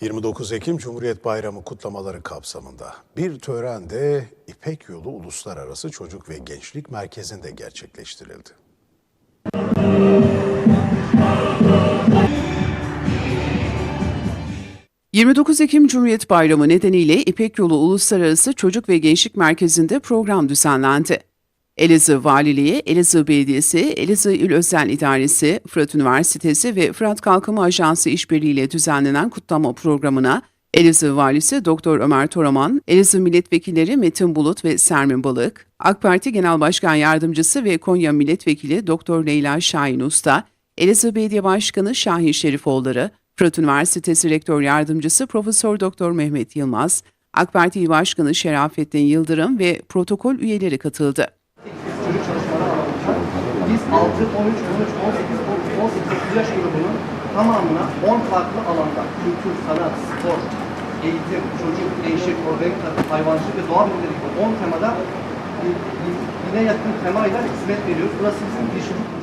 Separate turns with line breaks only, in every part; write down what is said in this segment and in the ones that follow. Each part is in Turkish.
29 Ekim Cumhuriyet Bayramı kutlamaları kapsamında bir törende İpek Yolu Uluslararası Çocuk ve Gençlik Merkezi'nde gerçekleştirildi.
...29 Ekim Cumhuriyet Bayramı nedeniyle İpek Yolu Uluslararası Çocuk ve Gençlik Merkezi'nde program düzenlendi. Elazığ Valiliği, Elazığ Belediyesi, Elazığ İl Özel İdaresi, Fırat Üniversitesi ve Fırat Kalkınma Ajansı işbirliğiyle düzenlenen kutlama programına Elazığ Valisi Doktor Ömer Toraman, Elazığ Milletvekilleri Metin Bulut ve Sermin Balık, AK Parti Genel Başkan Yardımcısı ve Konya Milletvekili Doktor Leyla Şahin Usta, Elazığ Belediye Başkanı Şahin Şerifoğulları, Fırat Üniversitesi Rektör Yardımcısı Profesör Doktor Mehmet Yılmaz, AK Parti Başkanı Şerafettin Yıldırım ve protokol üyeleri katıldı.
6, 13, 13, 18, 18 yaş grubunun tamamına 10 farklı alanda kültür, sanat, spor, eğitim, çocuk, gençlik, organik hayvancılık ve doğa bilimleri gibi 10 temada yine yakın temayla hizmet veriyoruz. Burası bizim merkezi.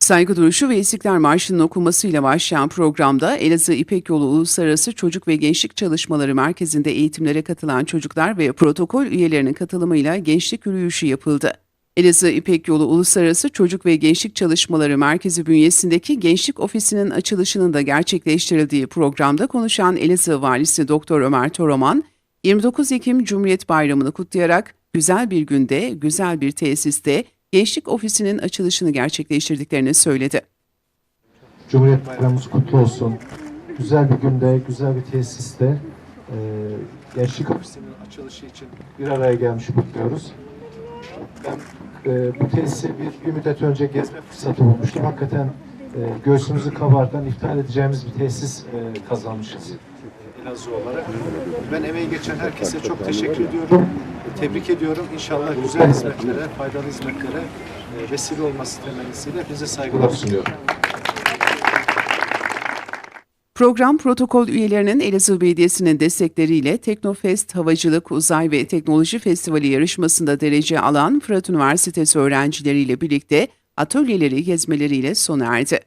Saygı duruşu ve İstiklal Marşı'nın okunmasıyla başlayan programda Elazığ İpek Yolu Uluslararası Çocuk ve Gençlik Çalışmaları Merkezi'nde eğitimlere katılan çocuklar ve protokol üyelerinin katılımıyla gençlik yürüyüşü yapıldı. Elazığ İpek Yolu Uluslararası Çocuk ve Gençlik Çalışmaları Merkezi bünyesindeki Gençlik Ofisi'nin açılışının da gerçekleştirildiği programda konuşan Elazığ Valisi Doktor Ömer Toraman, 29 Ekim Cumhuriyet Bayramı'nı kutlayarak güzel bir günde, güzel bir tesiste Gençlik Ofisi'nin açılışını gerçekleştirdiklerini söyledi.
Cumhuriyet Bayramımız kutlu olsun. Güzel bir günde, güzel bir tesiste e, Gençlik Ofisi'nin açılışı için bir araya gelmiş kutluyoruz. Ben e, bu tesisi bir, bir müddet önce gezme fırsatı bulmuştum. Hakikaten e, göğsümüzü kabartan, iftihar edeceğimiz bir tesis e, kazanmışız. Elazığ olarak. Ben emeği geçen herkese çok teşekkür ediyorum. Tebrik ediyorum. İnşallah güzel hizmetlere, faydalı hizmetlere e, vesile olması temennisiyle hepinize saygılar sunuyorum.
Program protokol üyelerinin Elazığ Belediyesi'nin destekleriyle Teknofest Havacılık, Uzay ve Teknoloji Festivali yarışmasında derece alan Fırat Üniversitesi öğrencileriyle birlikte atölyeleri gezmeleriyle sona erdi.